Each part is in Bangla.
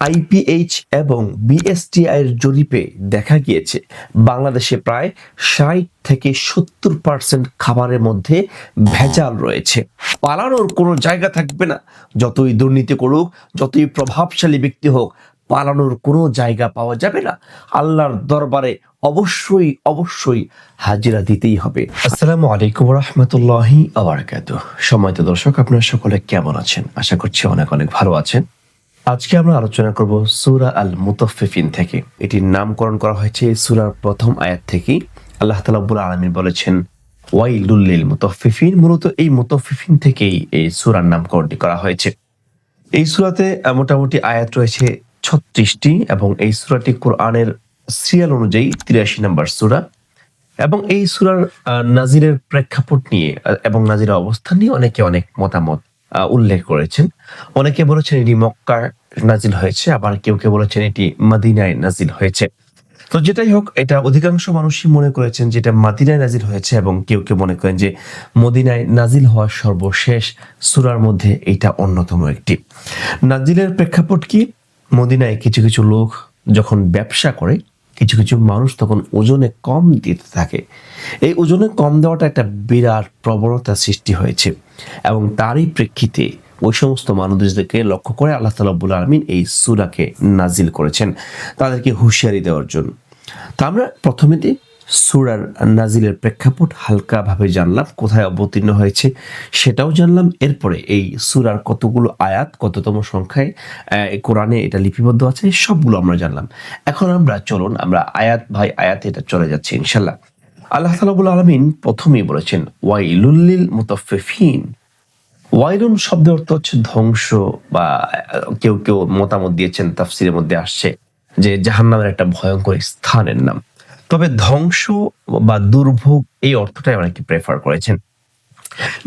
আইপিএইচ এবং বিএসটিআই এর জরিপে দেখা গিয়েছে, বাংলাদেশে প্রায় ষাট থেকে সত্তর পার্সেন্ট খাবারের মধ্যে ভেজাল রয়েছে। পালানোর কোনো জায়গা থাকবে না। যতই দুর্নীতি করুক, যতই প্রভাবশালী ব্যক্তি হোক, পালানোর কোনো জায়গা পাওয়া যাবে না। আল্লাহর দরবারে অবশ্যই অবশ্যই হাজিরা দিতেই হবে। আসসালামু আলাইকুম রহমতুল্লাহি আবরাকাত সময়ত দর্শক, আপনারা সকলে কেমন আছেন? আশা করছি অনেক অনেক ভালো আছেন। আজকে আমরা আলোচনা করব সুরা আল মুতফিফিন থেকে। এটির নামকরণ করা হয়েছে সুরার প্রথম আয়াত থেকেই। আল্লাহ তালাবুল আলমী বলেছেন ওয়াইলুল্লিল মুতফিফিন মূলত এই মুতফিফিন থেকেই এই সুরার নামকরণটি করা হয়েছে। এই সুরাতে মোটামুটি আয়াত রয়েছে ছত্রিশটি এবং এই সুরাটি কোরআনের সিরিয়াল অনুযায়ী তিরাশি নম্বর সুরা। এবং এই সুরার নাজিরের প্রেক্ষাপট নিয়ে এবং নাজিরের অবস্থান নিয়ে অনেকে অনেক মতামত উল্লেখ করেছেন। অনেকে বলেছেন এটি মক্কার নাজিল হয়েছে, আবার কেউ কেউ বলেছেন এটি মাদিনায় নাজিল হয়েছে। তো যেটাই হোক, এটা অধিকাংশ মানুষই মনে করেছেন যেটা মাদিনায় নাজিল হয়েছে এবং কেউ কেউ মনে করেন যে মদিনায় নাজিল হওয়ার সর্বশেষ সুরার মধ্যে এটা অন্যতম একটি। নাজিলের প্রেক্ষাপট কি? মদিনায় কিছু কিছু লোক যখন ব্যবসা করে, কিছু কিছু মানুষ তখন ওজনে কম দিতে থাকে। এই ওজনে কম দেওয়াটা একটা বিরাট প্রবণতা সৃষ্টি হয়েছে এবং তারই প্রেক্ষিতে ওই সমস্ত মানুষদেরকে লক্ষ্য করে আল্লাহ তালাবুল আলমিন এই সুরাকে নাজিল করেছেন, তাদেরকে হুঁশিয়ারি দেওয়ার জন্য। তা আমরা প্রথমেতে সুরার নাজিলের প্রেক্ষাপট হালকাভাবে জানলাম, কোথায় অবতীর্ণ হয়েছে সেটাও জানলাম। এরপরে এই সুরার কতগুলো আয়াত, কততম সংখ্যায় কোরআনে এটা লিপিবদ্ধ আছে, সবগুলো আমরা জানলাম। এখন আমরা চলুন, আমরা আয়াত ভাই আয়াতে এটা চলে যাচ্ছে ইনশাল্লাহ আল্লাহ তালাবুল আলমিন প্রথমেই বলেছেন ওয়াইলুল্লিল মুতফিফিন ওয়াইলুন শব্দের অর্থ হচ্ছে ধ্বংস বা কেউ কেউ মতামত দিয়েছেন, তাফসিরের মধ্যে আসছে যে জাহান্নামের একটা ভয়ঙ্কর স্থানের নাম। তবে ধ্বংস বা দুর্ভোগ এই অর্থটাই অনেকে প্রেফার করেছেন।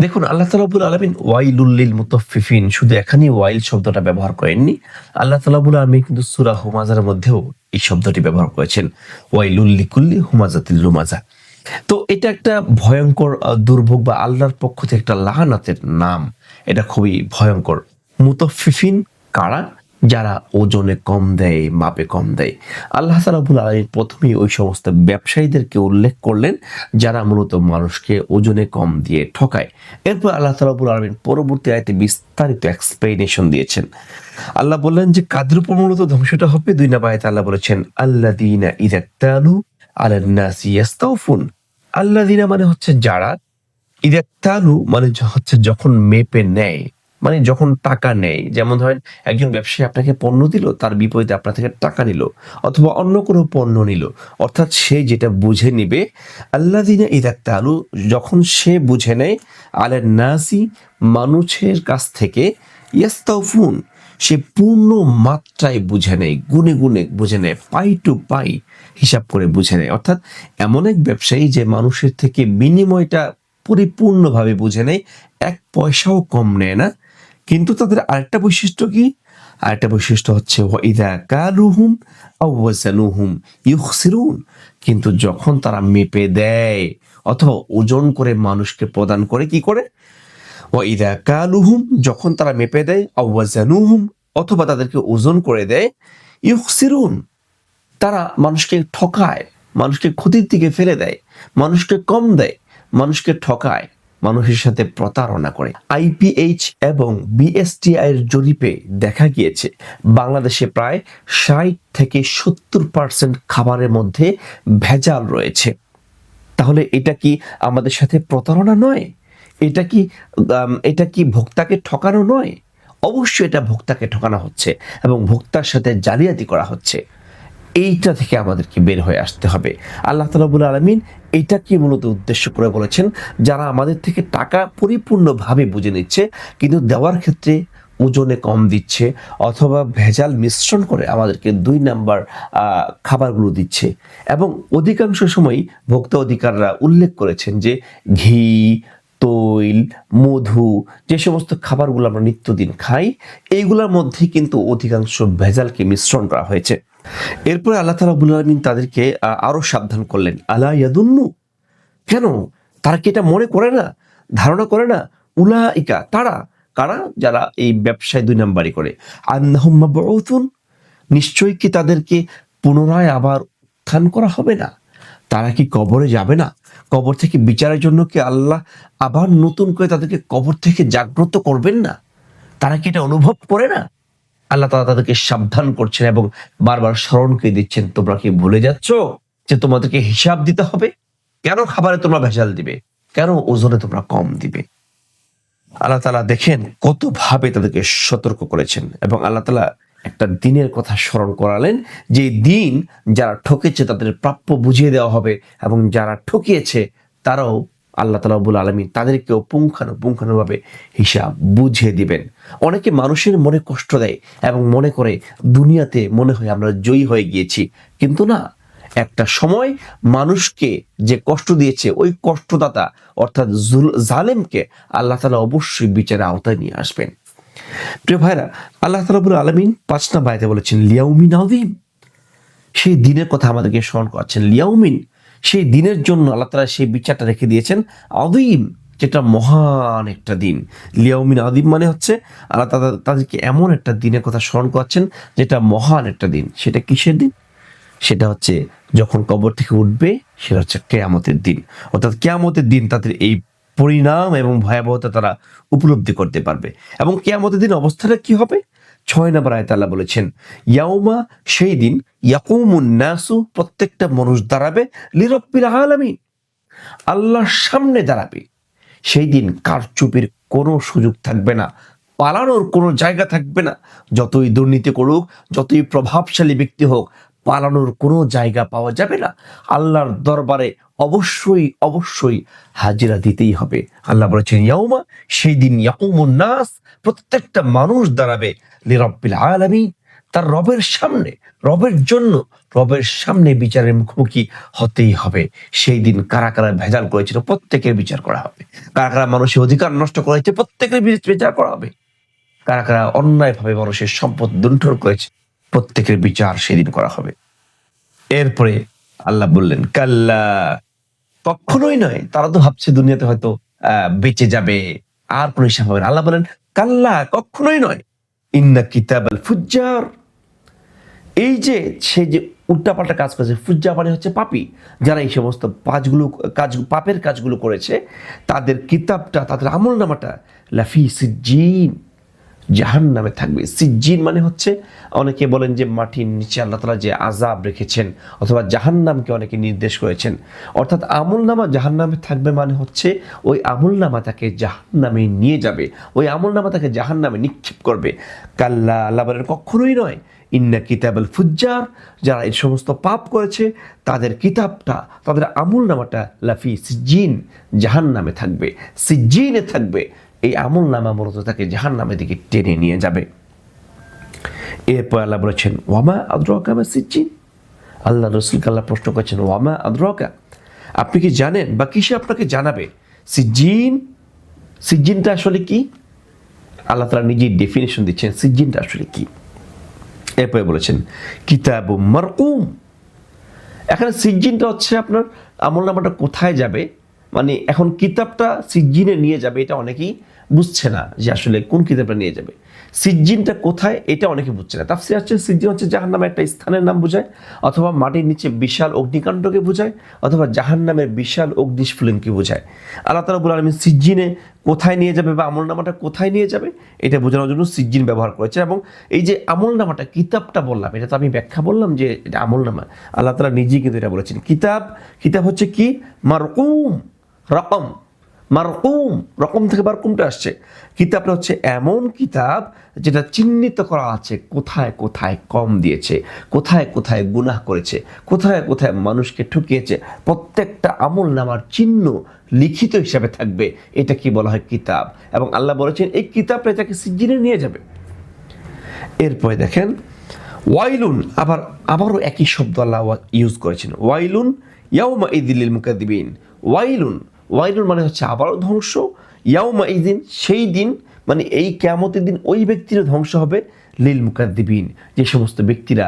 দেখুন, আল্লাহ তালাবুল আলমিন ওয়াইলুল্লিল মুতফিফিন শুধু এখানে ওয়াইল শব্দটা ব্যবহার করেননি, আল্লাহ তালাবুল আলমিন কিন্তু সুরা হুমাজার মধ্যেও এই শব্দটি ব্যবহার করেছেন ওয়াইলুল্লি কুল্লি হুমাজাতিল লুমাজা। তো এটা একটা ভয়ঙ্কর দুর্ভোগ বা আল্লাহর পক্ষ থেকে একটা লাহানাতের নাম। এটা খুবই ভয়ঙ্কর। মুতফিফিন কারা? যারা ওজনে কম দেয়, মাপে কম দেয়। আল্লাহ তালাবুল আলমী প্রথমেই ওই সমস্ত ব্যবসায়ীদেরকে উল্লেখ করলেন, যারা মূলত মানুষকে ওজনে কম দিয়ে ঠকায়। এরপর আল্লাহ তালাবুল আলমিন পরবর্তী আয়তে বিস্তারিত এক্সপ্লেনেশন দিয়েছেন। আল্লাহ বললেন যে, কাদের উপর মূলত ধ্বংসটা হবে? দুই নাম্বার আয়াতে আল্লাহ বলেছেন আল্লাহ দিনা আলান্নাসি ইয়াস্তাউফুন। আল্লাহ দিনা মানে হচ্ছে যারা ইদাক্তালু মানে হচ্ছে যখন মেপে নেয় মানে যখন টাকা নেয়। যেমন ধরেন, একজন ব্যবসায়ী আপনাকে পণ্য দিল, তার বিপরীতে আপনার থেকে টাকা নিল, অথবা অন্য কোনো পণ্য নিল। অর্থাৎ সে যেটা বুঝে নিবে আল্লাহ দিনা ইদাক্তালু যখন সে বুঝে নেয় আলের নাসি, মানুষের কাছ থেকে ইয়াস্তাউফুন, সে পূর্ণ মাত্রায় বুঝে নেয়, গুনে গুনে বুঝে নেয়, পাই টু পাই হিসাব করে বুঝে নেয়। অর্থাৎ এমন এক ব্যবসায়ী যে মানুষের থেকে বিনিময়টা পরিপূর্ণভাবে বুঝে নেয়, এক পয়সাও কম নেয় না। কিন্তু তাদের আরেকটা বৈশিষ্ট্য কি? আরেকটা বৈশিষ্ট্য হচ্ছে, ওয়াইদা কালুহুম আও ওয়াজানুহুম ইউখসিরুন। কিন্তু যখন তারা মেপে দেয়, অথবা ওজন করে মানুষকে প্রদান করে, কি করে? ওয়াইদা কালুহুম যখন তারা মেপে দেয় আওয়াজানুহুম অথবা তাদেরকে ওজন করে দেয়, ইউখসিরুন তারা মানুষকে ঠকায়, মানুষকে ক্ষতির দিকে ফেলে দেয়, মানুষকে কম দেয়। মানুষকে ঠকায়, মানুষের সাথে প্রতারণা করে। আইপিএইচ এবং বিএসটিআই এর জরিপে দেখা গিয়েছে, বাংলাদেশে প্রায় ষাট থেকে সত্তর পার্সেন্ট খাবারের মধ্যে ভেজাল রয়েছে। তাহলে এটা কি আমাদের সাথে প্রতারণা নয়? এটা কি এটা কি ভোক্তাকে ঠকানো নয়? অবশ্যই এটা ভোক্তাকে ঠকানো হচ্ছে এবং ভোক্তার সাথে জালিয়াতি করা হচ্ছে। এইটা থেকে আমাদেরকে বের হয়ে আসতে হবে। আল্লাহ তালাবুল আলমিন এইটাকে মূলত উদ্দেশ্য করে বলেছেন? যারা আমাদের থেকে টাকা পরিপূর্ণভাবে বুঝে নিচ্ছে, কিন্তু দেওয়ার ক্ষেত্রে ওজনে কম দিচ্ছে অথবা ভেজাল মিশ্রণ করে আমাদেরকে দুই নাম্বার খাবারগুলো দিচ্ছে। এবং অধিকাংশ সময় ভোক্তা অধিকাররা উল্লেখ করেছেন যে ঘি, তৈল, মধু, যে সমস্ত খাবারগুলো আমরা নিত্যদিন খাই, এইগুলোর মধ্যে কিন্তু অধিকাংশ ভেজালকে মিশ্রণ করা হয়েছে। এরপরে আল্লাহ তালা আলমিন তাদেরকে আরও সাবধান করলেন। আলা ইয়াদুন্নু? কেন? তারা কি এটা মনে করে না? ধারণা করে না? উলাইকা, তারা? কারা? যারা এই ব্যবসায় দুই নাম্বারই করে। আন্নাহুম মাবউতুন নিশ্চয়ই কি তাদেরকে পুনরায় আবার উত্থান করা হবে না? তারা কি কবরে যাবে না? কবর থেকে বিচারের জন্য কি আল্লাহ আবার নতুন করে তাদেরকে কবর থেকে জাগ্রত করবেন না? তারা কি এটা অনুভব করে না? আল্লাহ তালা তাদেরকে সাবধান করছেন এবং বারবার স্মরণ করে দিচ্ছেন, তোমরা কি ভুলে যাচ্ছ যে তোমাদেরকে হিসাব দিতে হবে? কেন খাবারে তোমরা ভেজাল দিবে? কেন ওজনে তোমরা কম দিবে? আল্লাহ তালা দেখেন কত ভাবে তাদেরকে সতর্ক করেছেন এবং আল্লাহ তালা একটা দিনের কথা স্মরণ করালেন, যে দিন যারা ঠকেছে তাদের প্রাপ্য বুঝিয়ে দেওয়া হবে এবং যারা ঠকিয়েছে তারাও আল্লাহ তালা রবুল আলমী তাদেরকেও পুঙ্খানু পুঙ্খানুভাবে হিসাব বুঝিয়ে দিবেন। অনেকে মানুষের মনে কষ্ট দেয় এবং মনে করে দুনিয়াতে মনে হয় আমরা জয়ী হয়ে গিয়েছি। কিন্তু না, একটা সময় মানুষকে যে কষ্ট দিয়েছে, ওই কষ্টদাতা অর্থাৎ জালেমকে আল্লাহ তালা অবশ্যই বিচারে আওতায় নিয়ে আসবেন। প্রিয় ভাইরা আল্লাহ তালাবুল আলমিন পাঁচটা বায়তে বলেছেন, লিয়াউমিন সেই দিনের কথা আমাদেরকে স্মরণ করাচ্ছেন, লিয়াউমিন সেই দিনের জন্য আল্লাহ তালা সেই বিচারটা রেখে দিয়েছেন। আদিম যেটা মহান একটা দিন। লিয়াউমিন আদিম মানে হচ্ছে আল্লাহ তালা তাদেরকে এমন একটা দিনের কথা স্মরণ করাচ্ছেন, যেটা মহান একটা দিন। সেটা কিসের দিন? সেটা হচ্ছে যখন কবর থেকে উঠবে, সেটা হচ্ছে কেয়ামতের দিন। অর্থাৎ কেয়ামতের দিন তাদের এই পরিণাম এবং ভয়াবহতা তারা উপলব্ধি করতে পারবে। এবং কেয়ামতের দিন অবস্থাটা কি হবে? ছয় নম্বর আয়তা আল্লাহ বলেছেন, ইয়াউমা সেই দিন ইয়াকুমুন নাসু, প্রত্যেকটা মানুষ দাঁড়াবে লিরব্বিল আলামিন। আল্লাহর সামনে দাঁড়াবে। সেই দিন কার কারচুপির কোনো সুযোগ থাকবে না, পালানোর কোনো জায়গা থাকবে না। যতই দুর্নীতি করুক, যতই প্রভাবশালী ব্যক্তি হোক পালানোর কোনো জায়গা পাওয়া যাবে না। আল্লাহর দরবারে অবশ্যই অবশ্যই হাজিরা দিতেই হবে। আল্লাহ বলেছেন, ইয়াউমা সেই দিন ইয়াকুমুন নাস প্রত্যেকটা মানুষ দাঁড়াবে লিরব্বিল আলামিন। তার রবের সামনে, রবের জন্য, রবের সামনে বিচারের মুখোমুখি হতেই হবে। সেই দিন কারা কারা ভেজাল করেছিল, প্রত্যেকের বিচার করা হবে। কারা কারা মানুষের অধিকার নষ্ট করেছে, প্রত্যেকের বিচার করা হবে। কারা কারা অন্যায়ভাবে মানুষের সম্পদ লুণ্ঠন করেছে প্রত্যেকের বিচার সেদিন করা হবে। এরপরে আল্লাহ বললেন, কাল্লা। কখনোই নয়, তারা তো ভাবছে দুনিয়াতে হয়তো বেঁচে যাবে, আর কোনো হিসাব হবে আল্লাহ বলেন, কাল্লা, কখনোই নয়। ইন্না কিতাব আল ফুজ্জার। এই যে, সে যে উল্টাপাল্টা কাজ করেছে, ফুজ্জা মানে হচ্ছে পাপি, যারা এই সমস্ত কাজগুলো কাজ, পাপের কাজগুলো করেছে, তাদের কিতাবটা, তাদের আমল নামাটা লাফি সিজ্জিন। জাহান নামে থাকবে। সিজ্জিন মানে হচ্ছে অনেকে বলেন যে মাটির নিচে আল্লাহ তালা যে আজাব রেখেছেন অথবা জাহান নামকে অনেকে নির্দেশ করেছেন। অর্থাৎ আমল নামা জাহান নামে থাকবে মানে হচ্ছে ওই আমল নামা তাকে জাহান নামে নিয়ে যাবে। ওই আমল নামা তাকে জাহান নামে নিক্ষেপ করবে। কাল্লা, আল্লাহ বলেন, কখনোই নয়। ইন্না কিতাবুল ফুজ্জার, যারা এই সমস্ত পাপ করেছে, তাদের কিতাবটা, তাদের আমল নামাটা লাফি সিজ্জিন জাহান নামে থাকবে। সিজ্জিনে থাকবে। এই আমল নামা মূলত তাকে জাহান নামের দিকে টেনে নিয়ে যাবে। এরপর আল্লাহ বলেছেন, ওয়ামা আদ্রকা বা সিজ্জিন? আল্লাহ রসুলকে আল্লাহ প্রশ্ন করছেন, ওয়ামা আদ্রকা? আপনি কি জানেন বা কিসে আপনাকে জানাবে? সিজ্জিন? সিজ্জিনটা আসলে কি? আল্লাহ তালা নিজেই ডেফিনেশন দিচ্ছেন, সিজ্জিনটা আসলে কি? এরপরে বলেছেন কিতাব মারকুম? এখানে সিজ্জিনটা হচ্ছে আপনার আমল নামাটা কোথায় যাবে? মানে এখন কিতাবটা সিজ্জিনে নিয়ে যাবে, এটা অনেকেই বুঝছে না যে আসলে কোন কিতাবটা নিয়ে যাবে। সিজ্জিনটা কোথায়, এটা অনেকে বুঝছে না। তাফসির হচ্ছে সিজ্জিন হচ্ছে জাহান নামে একটা স্থানের নাম বোঝায়, অথবা মাটির নিচে বিশাল অগ্নিকাণ্ডকে বোঝায়, অথবা জাহান নামের বিশাল অগ্নিস্ফুলনকে বোঝায়। আল্লাহ তালা বলে আমি সিজ্জিনে কোথায় নিয়ে যাবে বা আমল নামাটা কোথায় নিয়ে যাবে, এটা বোঝানোর জন্য সিজ্জিন ব্যবহার করেছে। এবং এই যে আমল নামাটা কিতাবটা বললাম, এটা তো আমি ব্যাখ্যা বললাম যে এটা আমল নামা আল্লাহ তালা নিজেই কিন্তু এটা বলেছেন। কিতাব কিতাব হচ্ছে কি? মারকুম। রকম, মারকুম, রকম থেকে বারকুমটা আসছে। কিতাবটা হচ্ছে এমন কিতাব যেটা চিহ্নিত করা আছে, কোথায় কোথায় কম দিয়েছে, কোথায় কোথায় গুনাহ করেছে, কোথায় কোথায় মানুষকে ঠকিয়েছে, প্রত্যেকটা আমল নামার চিহ্ন লিখিত হিসাবে থাকবে, এটা কি বলা হয় কিতাব? এবং আল্লাহ বলেছেন, এই কিতাবটা এটাকে সিজিনে নিয়ে যাবে। এরপরে দেখেন, ওয়াইলুন, আবার, আবারও একই শব্দ আল্লাহ ইউজ করেছেন। ওয়াইলুন ইয়াউমা ইদিল মুকাদ্দিবিন। ওয়াইলুন ওয়াইলুন মানে হচ্ছে আবারও ধ্বংস। ইয়াউমা ইদিন সেই দিন মানে এই কেয়ামতের দিন ওই ব্যক্তিরও ধ্বংস হবে লিল মুকাদ্দিবিন, যে সমস্ত ব্যক্তিরা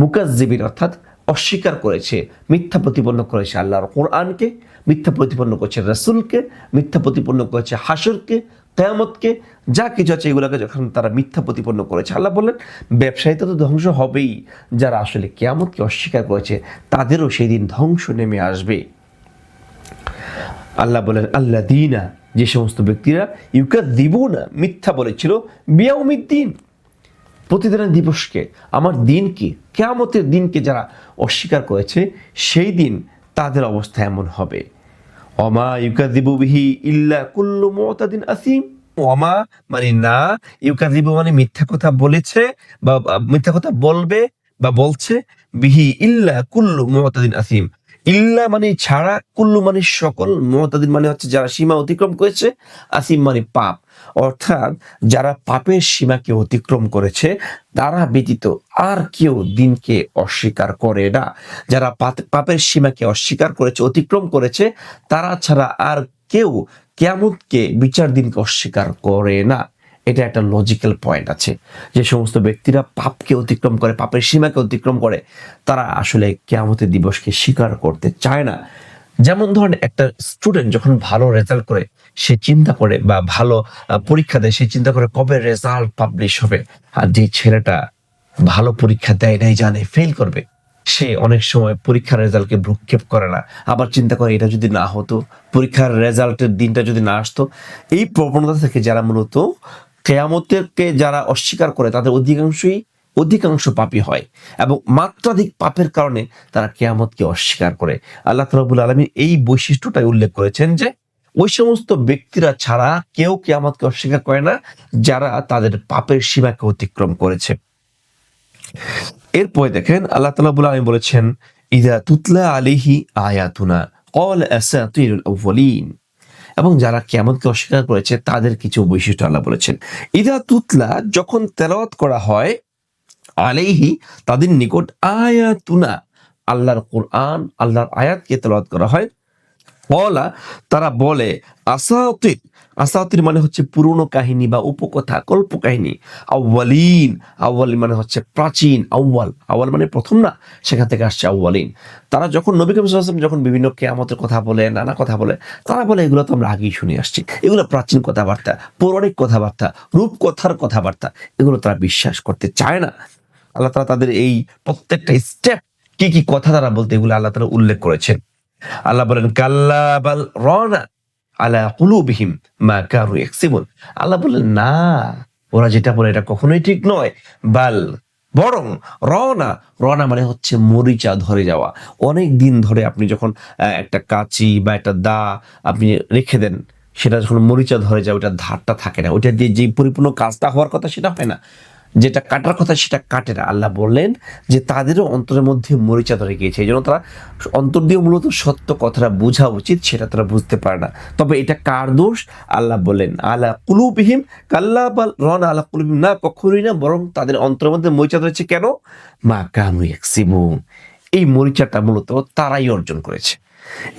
মুকাজ্জিবিন অর্থাৎ অস্বীকার করেছে, মিথ্যা প্রতিপন্ন করেছে আল্লাহর কোরআনকে, মিথ্যা প্রতিপন্ন করেছে রাসূলকে, মিথ্যা প্রতিপন্ন করেছে হাসরকে কেয়ামতকে, যা কিছু আছে এগুলোকে যখন তারা মিথ্যা প্রতিপন্ন করেছে। আল্লাহ বললেন ব্যবসায়ীতে তো ধ্বংস হবেই, যারা আসলে কেয়ামতকে অস্বীকার করেছে, তাদেরও সেই দিন ধ্বংস নেমে আসবে। আল্লাহ বলেন আল্লাহ দিনা যে সমস্ত ব্যক্তিরা ইউকা দিব না মিথ্যা বলেছিল, বিয়াউমিদ্দিন প্রতিদিনের দিবসকে, আমার দিনকে, কেয়ামতের দিনকে যারা অস্বীকার করেছে, সেই দিন তাদের অবস্থা এমন হবে। অমা ইউকাদিবু বিহি ইল্লা কুল্লু মুতাদিন আসিম। অমা মানে না ইউকা ইউকাদিবু মানে মিথ্যা কথা বলেছে বা, মিথ্যা কথা বলবে বা বলছে, বিহি ইল্লা কুল্লু মুতাদিন আসিম। ইল্লা মানে ছাড়া, কুল্লু মানে সকল। মুতাদিন মানে হচ্ছে যারা সীমা অতিক্রম করেছে, আসিম মানে পাপ। অর্থাৎ যারা পাপের সীমাকে অতিক্রম করেছে, তারা ব্যতীত আর কেউ দিনকে অস্বীকার করে না। যারা পাপের সীমাকে অস্বীকার করেছে, অতিক্রম করেছে, তারা ছাড়া আর কেউ কেয়ামতকে, বিচার দিনকে অস্বীকার করে না। এটা একটা লজিক্যাল পয়েন্ট আছে। যে সমস্ত ব্যক্তিরা পাপকে অতিক্রম করে, পাপের সীমাকে অতিক্রম করে, তারা আসলে কেয়ামতের দিবসকে স্বীকার করতে চায় না। যেমন ধরেন একটা স্টুডেন্ট যখন ভালো রেজাল্ট করে, সে চিন্তা করে বা ভালো পরীক্ষা দেয়, সে চিন্তা করে কবে রেজাল্ট পাবলিশ হবে। আর যে ছেলেটা ভালো পরীক্ষা দেয় নাই, জানে ফেল করবে, সে অনেক সময় পরীক্ষার রেজাল্টকে ভ্রুক্ষেপ করে না। আবার চিন্তা করে, এটা যদি না হতো, পরীক্ষার রেজাল্টের দিনটা যদি না আসতো, এই প্রবণতা থেকে যারা মূলত কেয়ামতকে যারা অস্বীকার করে, তাদের অধিকাংশই অধিকাংশ পাপী হয় এবং মাত্রাধিক পাপের কারণে তারা কেয়ামতকে অস্বীকার করে। আল্লাহ তালাবুল আলমী এই বৈশিষ্ট্যটাই উল্লেখ করেছেন যে, ওই সমস্ত ব্যক্তিরা ছাড়া কেউ কেয়ামতকে অস্বীকার করে না যারা তাদের পাপের সীমাকে অতিক্রম করেছে। এরপরে দেখেন আল্লাহ তালাবুল আলমী বলেছেন, ইদা তুতলা আলিহি আয়াতুনা কল আসাতিরুল আউয়ালিন এবং যারা কেমনকে অস্বীকার করেছে, তাদের কিছু বৈশিষ্ট্য আল্লাহ বলেছেন। ইদা তুতলা, যখন তেলাওয়াত করা হয় আলেহি তাদের নিকট আয়াতুনা, আল্লাহর কোরআন, আল্লাহর আয়াতকে তেলাওয়াত করা হয়। তারা বলে আসাতির আসাতির মানে হচ্ছে পুরনো কাহিনী বা উপকথা কল্প কাহিনী আউ্বালিন আউ্বালিন মানে হচ্ছে প্রাচীন আউ্বাল আউ্বাল মানে প্রথম না, সেখান থেকে আসছে আউ্বালিন তারা যখন নবী আলাইহি ওয়াসাল্লাম যখন বিভিন্ন কেয়ামতের কথা বলে, নানা কথা বলে, তারা বলে, এগুলো তো আমরা আগেই শুনে আসছি। এগুলো প্রাচীন কথাবার্তা, পৌরাণিক কথাবার্তা, রূপকথার কথাবার্তা, এগুলো তারা বিশ্বাস করতে চায় না। আল্লাহ তালা তাদের এই প্রত্যেকটা স্টেপ কি কি কথা তারা বলতে, এগুলো আল্লাহ তালা উল্লেখ করেছেন। আল্লাহ বলেন, কাল্লা বাল রনা আলা মা কারু আল্লাহ বলেন না, ওরা যেটা বলে এটা কখনোই ঠিক নয়। বাল, বরং রনা রনা মানে হচ্ছে মরিচা ধরে যাওয়া। অনেক দিন ধরে আপনি যখন একটা কাঁচি বা একটা দা আপনি রেখে দেন, সেটা যখন মরিচা ধরে যায় ওটা ধারটা থাকে না। ওটা দিয়ে যে পরিপূর্ণ কাজটা হওয়ার কথা সেটা হয় না। যেটা কাটার কথা সেটা কাটে না। আল্লাহ বললেন যে তাদেরও অন্তরের মধ্যে মরিচা ধরে গিয়েছে। এই জন্য তারা অন্তর দিয়ে মূলত সত্য কথাটা বোঝা উচিত, সেটা তারা বুঝতে পারে না। তবে এটা কার দোষ? আল্লাহ বললেন আল্লাহ কুলুবিহিম কাল্লা বা রন আল্লাহ কুলুবিহিম না কখনোই না, বরং তাদের অন্তরের মধ্যে মরিচা ধরেছে কেন? মা কানু ইয়াকসিবুন। এই মরিচাটা মূলত তারাই অর্জন করেছে।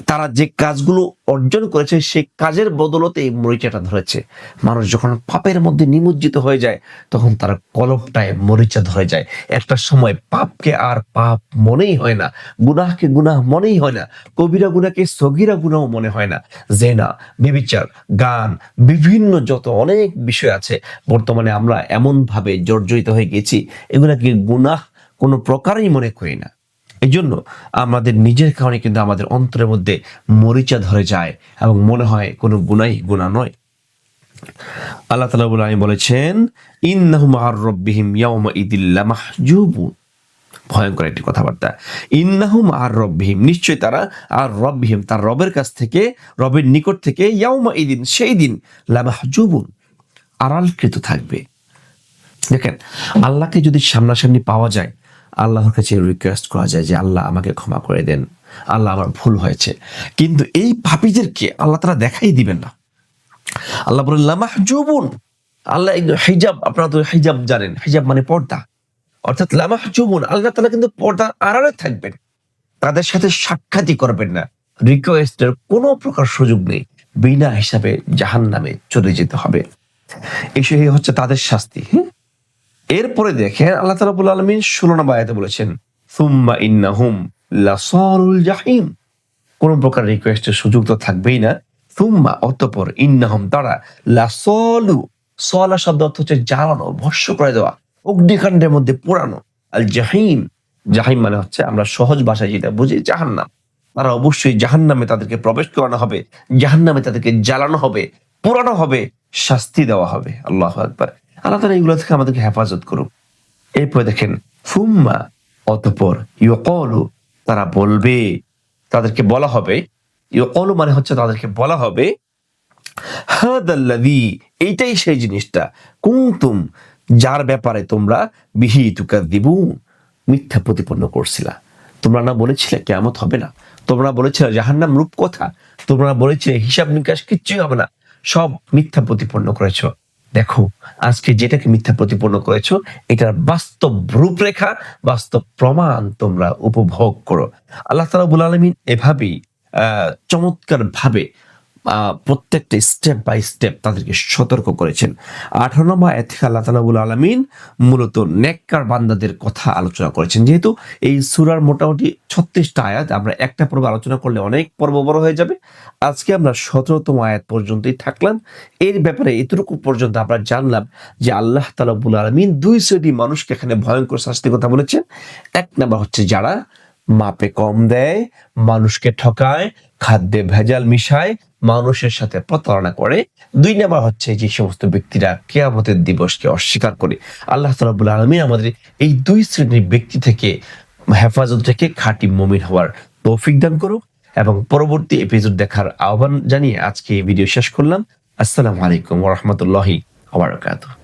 তারা যে কাজগুলো অর্জন করেছে, সেই কাজের বদলতে এই মরিচাটা ধরেছে। মানুষ যখন পাপের মধ্যে নিমজ্জিত হয়ে যায়, তখন তার কলপটায় মরিচা ধরে যায়। একটা সময় পাপকে আর পাপ মনেই হয় না, গুনাহকে গুনাহ মনেই হয় না, কবিরা গুনাকে সগিরা গুনাও মনে হয় না। জেনা বেবিচার গান, বিভিন্ন যত অনেক বিষয় আছে, বর্তমানে আমরা এমন ভাবে জর্জরিত হয়ে গেছি, এগুলাকে গুনাহ কোনো প্রকারই মনে করি না। এই জন্য আমাদের নিজের কারণে কিন্তু আমাদের অন্তরের মধ্যে মরিচা ধরে যায় এবং মনে হয় কোনো গুনাই গুণা নয়। আল্লাহ তালা আমি বলেছেন ভয়ঙ্কর একটি কথাবার্তা। ইন্নাহুম আর রব্বিহিম। নিশ্চয় তারা আর রব্বিহিম, তার রবের কাছ থেকে, রবের নিকট থেকে ইয়াউমা ইদিন, সেই দিন লামাহজুবুন আড়ালকৃত থাকবে। দেখেন, আল্লাহকে যদি সামনাসামনি পাওয়া যায় আল্লাহর কাছে রিকোয়েস্ট করা যায় যে, আল্লাহ আমাকে ক্ষমা করে দেন। আল্লাহ আমার ভুল হয়েছে। কিন্তু এই পাপীদেরকে আল্লাহ তারা দেখাই দিবেন না। আল্লাহ বলেন লামাহজুবুন আল্লাহ হিজাব, আপনারা তো হিজাব জানেন, হিজাব মানে পর্দা। অর্থাৎ লামাহ লামাহজুবুন আল্লাহ তালা কিন্তু পর্দার আড়ালে থাকবেন। তাদের সাথে সাক্ষাৎই করবেন না। রিকোয়েস্টের কোনো প্রকার সুযোগ নেই। বিনা হিসাবে জাহান নামে চলে যেতে হবে। এই হচ্ছে তাদের শাস্তি। হুম? এরপরে দেখেন আল্লাহ তালাবুল আলমিন ষোলো নম্বর আয়াতে বলেছেন, সুম্মা ইন্নাহুম লাসারুল জাহিম। কোন প্রকার রিকোয়েস্টের সুযোগ তো থাকবেই না। সুম্মা অতপর, ইন্নাহম তারা লাসলু সলা শব্দ অর্থ হচ্ছে জ্বালানো, ভস্য করে দেওয়া, অগ্নিকাণ্ডের মধ্যে পোড়ানো, আল জাহিম জাহিম মানে হচ্ছে আমরা সহজ ভাষায় যেটা বুঝি, জাহান্নাম। তারা অবশ্যই জাহান্নামে তাদেরকে প্রবেশ করানো হবে, জাহান্নামে তাদেরকে জ্বালানো হবে, পোড়ানো হবে, শাস্তি দেওয়া হবে। আল্লাহ আকবার। আল্লাহ তালা এগুলো থেকে আমাদেরকে হেফাজত করুক। এরপরে দেখেন ফুম্মা অতপর ইয়কলু তারা বলবে, তাদেরকে বলা হবে ইয়কলু মানে হচ্ছে তাদেরকে বলা হবে, হাদাল্লাযী, এইটাই সেই জিনিসটা কুমতুম যার ব্যাপারে তোমরা বিহি তুকাদ্দিবুন মিথ্যা প্রতিপন্ন করছিলা। তোমরা না বলেছিলে কেমত হবে না। তোমরা বলেছিলে যাহার নাম রূপ কথা তোমরা বলেছিলে হিসাব নিকাশ কিচ্ছুই হবে না। সব মিথ্যা প্রতিপন্ন করেছ। দেখো, আজকে যেটাকে মিথ্যা প্রতিপন্ন করেছ, এটার বাস্তব রূপরেখা, বাস্তব প্রমাণ তোমরা উপভোগ করো। আল্লাহ তালাবুল আলমিন এভাবেই চমৎকার ভাবে প্রত্যেকটা স্টেপ বাই স্টেপ তাদেরকে সতর্ক করেছেন। আঠারো নম্বর আয়াত থেকে আল্লাহ আলমিন মূলত নেককার বান্দাদের কথা আলোচনা করেছেন। যেহেতু এই সুরার মোটামুটি ছত্রিশটা আয়াত, আমরা একটা পর্ব আলোচনা করলে অনেক পর্ব বড় হয়ে যাবে। আজকে আমরা সতেরোতম আয়াত পর্যন্তই থাকলাম। এর ব্যাপারে এতটুকু পর্যন্ত আমরা জানলাম যে আল্লাহ তালাবুল আলমিন দুই শ্রেণি মানুষকে এখানে ভয়ঙ্কর শাস্তির কথা বলেছেন। এক নাম্বার হচ্ছে যারা মাপে কম দেয়, মানুষকে ঠকায়, খাদ্যে ভেজাল মিশায় মানুষের সাথে প্রতারণা করে। দুই নাম্বার হচ্ছে যে সমস্ত ব্যক্তিরা কেয়ামতের দিবসকে অস্বীকার করে। আল্লাহ তালাবুল আলমী আমাদের এই দুই শ্রেণির ব্যক্তি থেকে হেফাজত থেকে খাঁটি মমিন হওয়ার তৌফিক দান করুক এবং পরবর্তী এপিসোড দেখার আহ্বান জানিয়ে আজকে এই ভিডিও শেষ করলাম। আসসালামু আলাইকুম ওরহমতুল্লাহি আবরকাতুহ